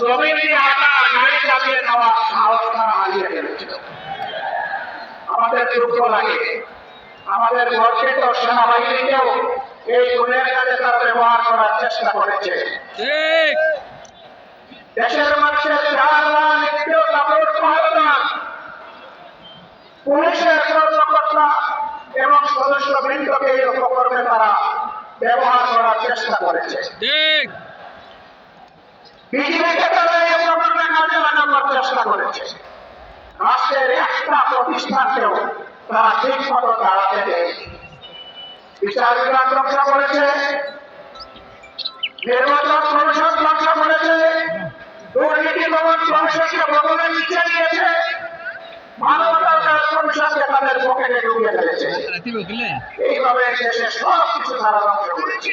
জমিনে আটা গাড়ি চালিয়ে নেওয়া সাহস তারা হারিয়ে ফেলেছিল আমাদের দুঃখ লাগে। আমাদের সেনাবাহিনীকেও এই গুণের কাজে তারা ব্যবহার করার চেষ্টা করেছে। দেশের মানুষের ধারণা নিত্য কাপড় পুলিশের কর্মকর্তা এবং সদস্য বৃন্দকে এই উপকরণে তারা ব্যবহার করার চেষ্টা করেছে। ঠিক। বিজেপিকে তারা এই উপকরণে কাজে লাগানোর চেষ্টা করেছে। রাষ্ট্রের একটা প্রতিষ্ঠানকেও তারা ঠিক মতো দাঁড়াতে দেয় বিচার বিভাগ ধ্বংস করেছে নির্বাচন কমিশন ধ্বংস করেছে দুর্নীতি দমন কমিশনকে বদলে নিচে নিয়েছে মানবতার কমিশনকে তাদের পকেটে ঢুকিয়ে ফেলেছে। এইভাবে দেশে সব কিছু তারা ধ্বংস করেছে।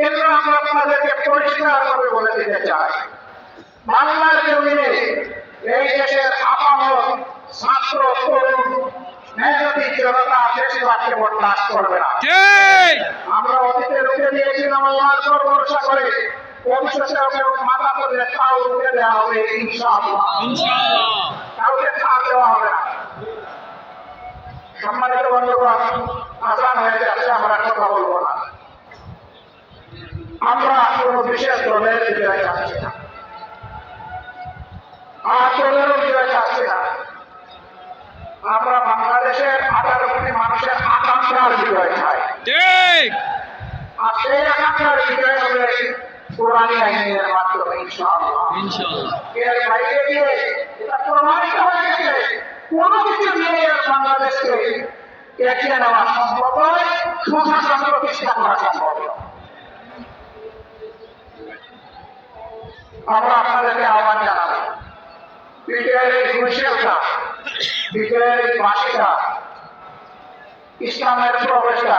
কিন্তু আমরা আপনাদেরকে পরিষ্কার করে বলে দিতে চাই। বাংলার জমিনে এই দেশের আপামর ছাত্র তরুণ মেহনতি জনতা বেশিরভাগকে বরদাস্ত করবে না। আমরা অতীতে রুখে দিয়েছিলাম আল্লাহর উপর ভরসা করে। ভবিষ্যতে ওকে মাথা করে তাও রুখে দেওয়া হবে ইনশাআল্লাহ। ইনশাআল্লাহ। কাউকে ছাড় দেওয়া হবে না। সম্মানিত বন্ধুগণ আসান হয়ে যাচ্ছে আমরা কথা বলব না। আমরা কোন বিশেষ দলের বিজয় চাচ্ছি না। আর দলেরও বিজয় চাচ্ছি না। আমরা বাংলাদেশের আঠারো কোটি মানুষের আকাঙ্ক্ষার বিজয় চাই। আর সেই আকাঙ্ক্ষার বিজয় হবে কোরআনী আইনের মাধ্যমে ইনশাআল্লাহ। ইনশাআল্লাহ। এর বাইরে গিয়ে এটা প্রমাণিত হয়ে গেছে কোনো কিছু আর বাংলাদেশকে এগিয়ে নেওয়া সম্ভব নয় সুশাসন প্রতিষ্ঠা করা সম্ভব নয়। আমরা আপনাদেরকে আহ্বান জানাব। বিকেলের এই হুইসেলটা বিজয়ের এই বাসিটা ইসলামের প্রবেশটা